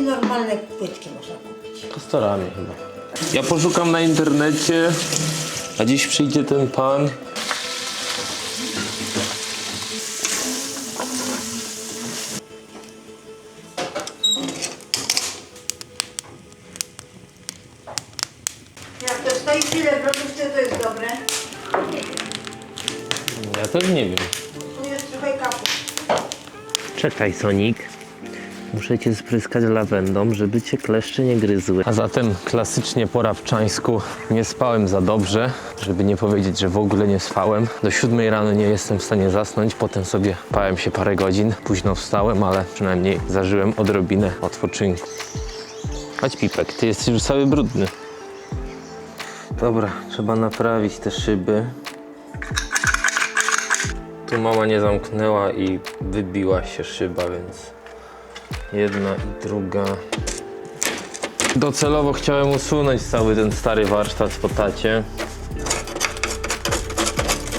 normalne płytki można kupić. Postaramy chyba. Ja poszukam na internecie, a dziś przyjdzie ten pan. Jak to stoi tyle w lodówce, to jest dobre. Ja też nie wiem. Tu jest trochę kapu. Czekaj, Sonik. Muszę cię spryskać lawendą, żeby cię kleszcze nie gryzły. A zatem klasycznie po rabczańsku nie spałem za dobrze, żeby nie powiedzieć, że w ogóle nie spałem. Do siódmej rano nie jestem w stanie zasnąć, potem sobie pałem się parę godzin. Późno wstałem, ale przynajmniej zażyłem odrobinę odpoczynku. Chodź Pipek, ty jesteś już cały brudny. Dobra, trzeba naprawić te szyby. Tu mama nie zamknęła i wybiła się szyba, więc jedna i druga. Docelowo chciałem usunąć cały ten stary warsztat po tacie.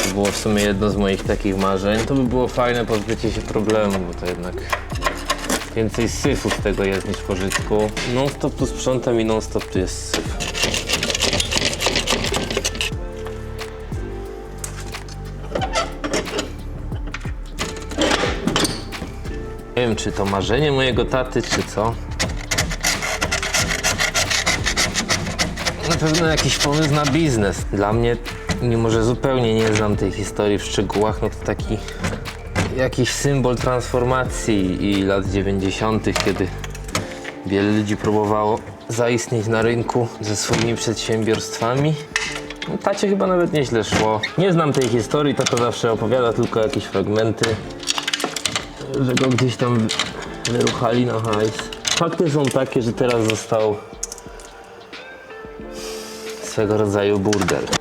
To było w sumie jedno z moich takich marzeń. To by było fajne pozbycie się problemu, bo to jednak więcej syfu z tego jest niż pożytku. Non stop tu sprzątam i non stop tu jest syf. Nie wiem, czy to marzenie mojego taty, czy co. Na pewno jakiś pomysł na biznes. Dla mnie, mimo że zupełnie nie znam tej historii w szczegółach, no to taki jakiś symbol transformacji i lat 90., kiedy wiele ludzi próbowało zaistnieć na rynku ze swoimi przedsiębiorstwami. No, tacie chyba nawet nieźle szło. Nie znam tej historii, tata zawsze opowiada tylko jakieś fragmenty że go gdzieś tam wyruchali na hajs. Fakty są takie, że teraz został swego rodzaju burdel.